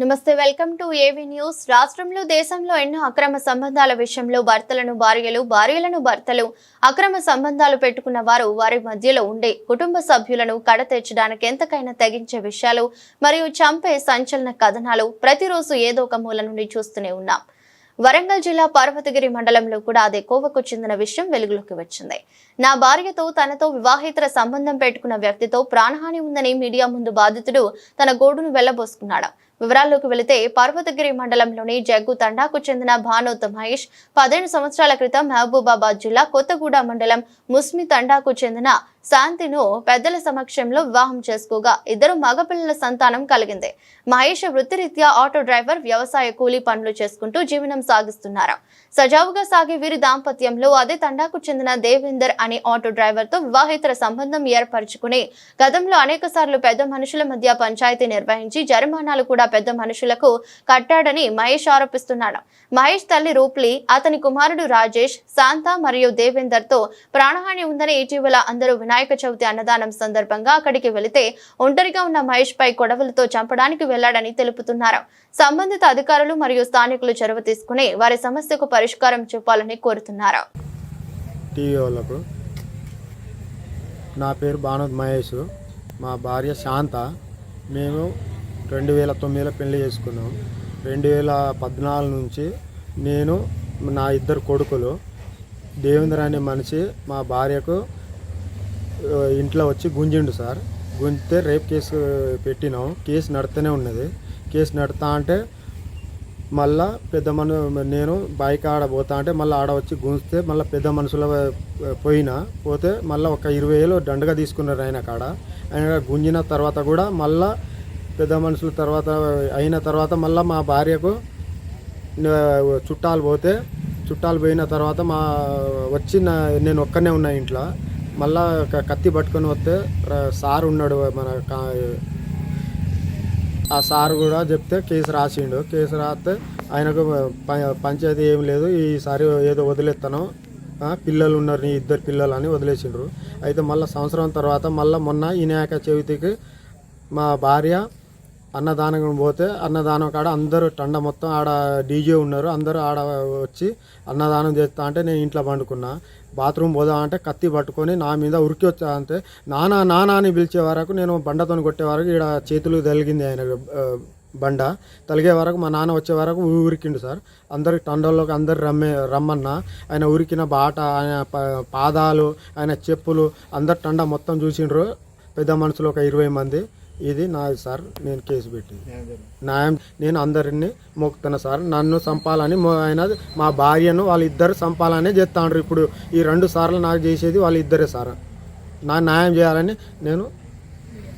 నమస్తే welcome to AV news. రాష్ట్రంలో దేశంలో ఎన్నో అక్రమ సంబంధాల విషయంలో భర్తలను భార్యలు భార్యలను భర్తలు అక్రమ సంబంధాలు పెట్టుకున్న వారు వారి మధ్యలో ఉండే కుటుంబ సభ్యులను కడతెచ్చడానికి ఎంతకైనా తెగించే విషయాలు మరియు చంపే సంచలన కథనాలు ప్రతిరోజు ఏదో ఒక మూల నుండి చూస్తూనే ఉన్నాం. వరంగల్ జిల్లా పార్వతగిరి మండలంలో కూడా అదే కోవకు చెందిన విషయం వెలుగులోకి వచ్చింది. నా భార్యతో తనతో వివాహేతర సంబంధం పెట్టుకున్న వ్యక్తితో ప్రాణహాని ఉందని మీడియా ముందు బాధితుడు తన గోడును వెళ్ళబోసుకున్నాడు. వివరాల్లోకి వెళితే పర్వతగిరి మండలంలోని జగ్గు తండాకు చెందిన భానోత్ మహేష్ పదిహేను సంవత్సరాల క్రితం మహబూబాబాద్ జిల్లా కొత్తగూడ మండలం ముస్మి తండాకు చెందిన శాంతిను పెద్దల సమక్షంలో వివాహం చేసుకోగా ఇద్దరు మగపిల్లల సంతానం కలిగింది. మహేష్ వృత్తిరీత్యా ఆటో డ్రైవర్ వ్యవసాయ కూలీ పనులు చేసుకుంటూ జీవనం సాగిస్తున్నారు. సజావుగా సాగే వీరి దాంపత్యంలో అదే తండాకు చెందిన దేవేందర్ అనే ఆటో డ్రైవర్తో వివాహేతర సంబంధం ఏర్పరచుకుని గతంలో అనేక సార్లు పెద్ద మనుషుల మధ్య పంచాయతీ నిర్వహించి జరిమానాలు కూడా పెద్ద మనుషులకు కట్టాడని మహేష్ ఆరోపిస్తున్నాడు. మహేష్ తల్లి రూప్లీ అతని కుమారుడు రాజేష్ శాంత మరియు దేవేందర్తో ప్రాణహాని ఉందని ఇటీవల అందరూ వినాయక చవితి అన్నదానం సందర్భంగా అక్కడికి వెళితే ఒంటరిగా ఉన్న మహేష్ పై కొడవలతో చంపడానికి వెళ్ళాడని తెలుపుతున్నారు. సంబంధిత అధికారులు మరియు స్థానికులు చొరవ తీసుకుని వారి సమస్యకు పరిష్కారం చూపాలని కోరుతున్నారు. నా పేరు భానుద్ మహేష్ మా భార్య శాంత. మేము రెండు వేల తొమ్మిదిలో పెళ్ళి చేసుకున్నాం. రెండు వేల పద్నాలుగు నుంచి నేను నా ఇద్దరు కొడుకులు దేవేంద్ర అనే మనిషి మా భార్యకు ఇంట్లో వచ్చి గుంజిండు సార్. గుంజితే రేప్ కేసు పెట్టినాం. కేసు నడుతూనే ఉన్నది. కేసు నడుతా అంటే మళ్ళా పెద్ద మను నేను బైక్ ఆడ పోతా అంటే మళ్ళీ ఆడ వచ్చి గుంజితే మళ్ళీ పెద్ద మనుషుల పోయినా. పోతే మళ్ళీ ఒక ఇరవై వేలు దండగా తీసుకున్నారు ఆయన కాడ. ఆయన గుంజిన తర్వాత కూడా మళ్ళీ పెద్ద మనుషుల తర్వాత అయిన తర్వాత మళ్ళీ మా భార్యకు చుట్టాలు పోతే చుట్టాలు పోయిన తర్వాత మా వచ్చి నేను ఒక్కనే ఉన్నా ఇంట్లో. మళ్ళా కత్తి పట్టుకొని వస్తే సార్ ఉన్నాడు మన ఆ సార్ కూడా చెప్తే కేసు రాసిండు. కేసు రాస్తే ఆయనకు ప- పంచాయతీ ఏం లేదు. ఈసారి ఏదో వదిలేస్తాను పిల్లలు ఉన్నారు నీ ఇద్దరు పిల్లలు అని వదిలేసిండ్రు. అయితే మళ్ళీ సంవత్సరం తర్వాత మళ్ళీ మొన్న వినాయక చవితికి మా భార్య అన్నదానం పోతే అన్నదానం కాడ అందరూ టండ మొత్తం ఆడ డీజే ఉన్నారు. అందరూ ఆడ వచ్చి అన్నదానం చేస్తా అంటే నేను ఇంట్లో పండుకున్నా. బాత్రూమ్ పోదా అంటే కత్తి పట్టుకొని నా మీద ఉరికి వచ్చా అంటే నానా నానా అని పిలిచే వరకు నేను బండతో కొట్టే వరకు ఇక్కడ చేతులు తలిగింది ఆయన బండ. తలిగే వరకు మా నాన్న వచ్చే వరకు ఊరికిండు సార్. అందరికి టండల్లోకి అందరు రమ్మే రమ్మన్నా. ఆయన ఉరికిన బాట ఆయన పాదాలు ఆయన చెప్పులు అందరు టండ మొత్తం చూసిండ్రు. పెద్ద మనుషులు ఒక ఇరవై మంది. ఇది నాది సార్ నేను కేసు పెట్టింది. న్యాయం నేను అందరినీ మొక్కుతున్నా సార్. నన్ను చంపాలని ఆయన మా భార్యను వాళ్ళిద్దరు చంపాలనే చేస్తాండ్రు. ఇప్పుడు ఈ రెండు సార్లు నాకు చేసేది వాళ్ళిద్దరే సార్. నా న్యాయం చేయాలని నేను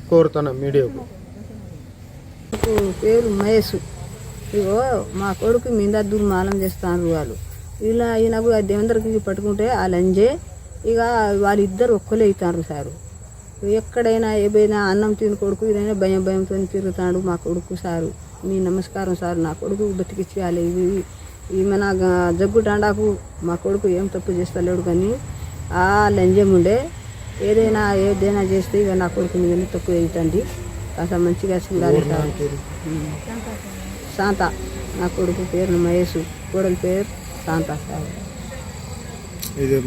కోరుతున్నా మీడియాకు. పేరు మహేష్. ఇగో మా కొడుకు మీద దుర్మానం చేస్తాను వాళ్ళు. ఇలా ఈయనకు ఆ దేవేంద్రకి పట్టుకుంటే ఆ లంజే ఇక వాళ్ళిద్దరు ఒక్కలే అవుతారు సారు. ఎక్కడైనా ఏదైనా అన్నం తిని కొడుకు ఇదైనా భయం భయంతో తిరుగుతాడు మా కొడుకు సారు. మీ నమస్కారం సార్ నా కొడుకు బతికిచ్చేయాలి. ఇది ఈమె నా జగ్గు టాండాకు మా కొడుకు ఏం తప్పు చేస్తలేడు కానీ ఆ లంజం ఉండే. ఏదైనా ఏదైనా చేస్తే ఇక నా కొడుకు మీద తక్కువ అవుతుంది కాస్త మంచిగా చూడాలి సార్. శాంత. నా కొడుకు పేరు మహేష్. కోడలి పేరు శాంత సార్.